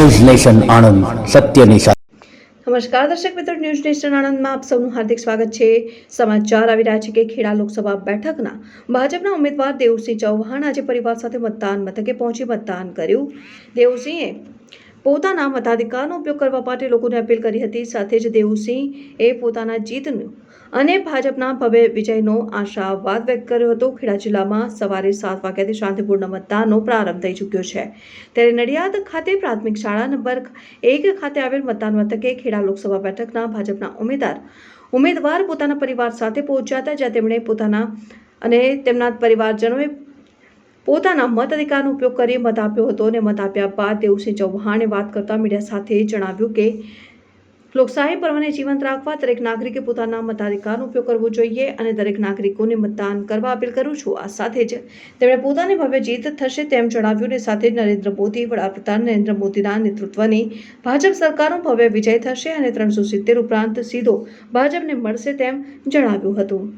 News nation Anand સત્યની નમસ્કાર, દર્શક મિત્રો, ન્યૂઝ નેશન આણંદમાં આપ સૌનું હાર્દિક સ્વાગત છે. સમાચાર આવી રહ્યા છે કે ખેડા લોકસભા બેઠકના ભાજપના ઉમેદવાર દેવસિંહ ચૌહાણ આજે પરિવાર સાથે મતદાન મથકે પહોંચી મતદાન કર્યું. દેવસિંહે પોતાના મતાધિકારનો ઉપયોગ કરવા માટે લોકોને અપીલ કરી હતી. સાથે જ દેવસિંહે પોતાના જીતનું અને ભાજપના ભવ્ય વિજયનો આશાવાદ વ્યક્ત કર્યો હતો. ખેડા જિલ્લામાં સવારે સાત વાગ્યાથી શાંતિપૂર્ણ મતદાનનો પ્રારંભ થઈ ચૂક્યો છે. ત્યારે નડિયાદ ખાતે પ્રાથમિક શાળા નંબર એક ખાતે આવેલ મતદાન મથકે ખેડા લોકસભા બેઠકના ભાજપના ઉમેદવાર ઉમેદવાર પોતાના પરિવાર સાથે પહોંચ્યા હતા. જ્યાં તેમણે પોતાના અને તેમના પરિવારજનોએ પોતાના મતાધિકારનો ઉપયોગ કરી મત આપ્યો હતો અને મત આપ્યા બાદ દેવસિંહ ચૌહાણે વાત કરતા મીડિયા સાથે જણાવ્યું કે લોકશાહી પર્વને જીવંત રાખવા દરેક નાગરિકે પોતાના મતાધિકારનો ઉપયોગ કરવો જોઈએ અને દરેક નાગરિકોને મતદાન કરવા અપીલ કરું છું. આ સાથે જ તેમણે પોતાની ભવ્ય જીત થશે તેમ જણાવ્યું અને સાથે જ નરેન્દ્ર મોદી, વડાપ્રધાન નરેન્દ્ર મોદીના નેતૃત્વની ભાજપ સરકારનો ભવ્ય વિજય થશે અને ત્રણસો સિત્તેર ઉપરાંત સીધો ભાજપને મળશે તેમ જણાવ્યું હતું.